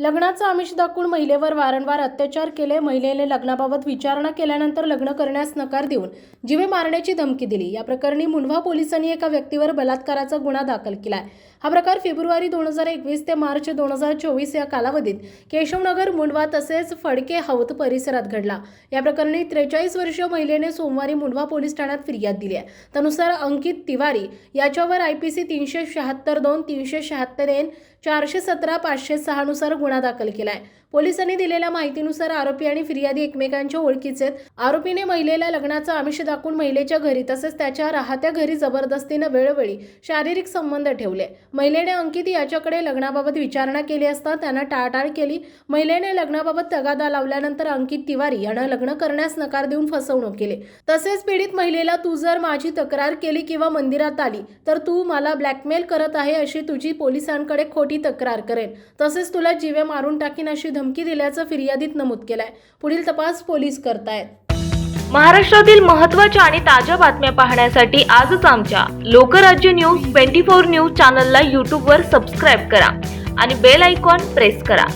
लग्नाचं आमिष दाखवून महिलेवर वारंवार अत्याचार केले. महिलेने लग्नाबाबत विचारणा केल्यानंतर लग्न करण्यास नकार देऊन जीवे मारण्याची धमकी दिली. या प्रकरणी मुंढवा पोलिसांनी एका व्यक्तीवर बलात्काराचा गुन्हा दाखल केलाय. हा प्रकार फेब्रुवारी दोन हजार एकवीस ते मार्च दोन हजार चोवीस या कालावधीत केशवनगर मुंडवा तसेच फडके हौद परिसरात घडला. या प्रकरणी त्रेचाळीस वर्षीय महिलेने सोमवारी मुंडवा पोलीस ठाण्यात फिर्याद दिली आहे. त्यानुसार अंकित तिवारी याच्यावर आय पी सी तीनशे शहात्तर दोन तीनशे शहात्तर एन चारशे सतरा पाचशे सहा नुसार गुन्हा दाखल केलाय. पोलिसांनी दिलेल्या माहितीनुसार आरोपी आणि फिर्यादी एकमेकांच्या ओळखीचे आहेत. आरोपीने महिलेला लग्नाचं आमिष दाखवून महिलेच्या घरी तसेच त्याच्या राहत्या घरी जबरदस्तीनं वेळोवेळी शारीरिक संबंध ठेवले. महिलेने अंकित याच्याकडे लग्नाबाबत विचारणा केली असता त्यानं टाळटाळ केली. महिलेने लग्नाबाबत तगादा लावल्यानंतर अंकित तिवारी यानं लग्न करण्यास नकार देऊन फसवणूक केली. तसेच पीडित महिलेला तू जर माझी तक्रार केली किंवा मंदिरात आली तर तू मला ब्लॅकमेल करत आहे अशी तुझी पोलिसांकडे खोटी तक्रार करेन. तसेच तुला जीवे मारून टाकीन अशी धमकी दिल्याचं फिर्यादीत नमूद केलंय. पुढील तपास पोलीस करतायत. महाराष्ट्रातील महत्त्वाच्या आणि ताज्या बातम्या पाहण्यासाठी आजच आमच्या Lokrajya news twenty four news चॅनलला यूट्यूबवर सबस्क्राईब करा आणि बेल आयकॉन प्रेस करा.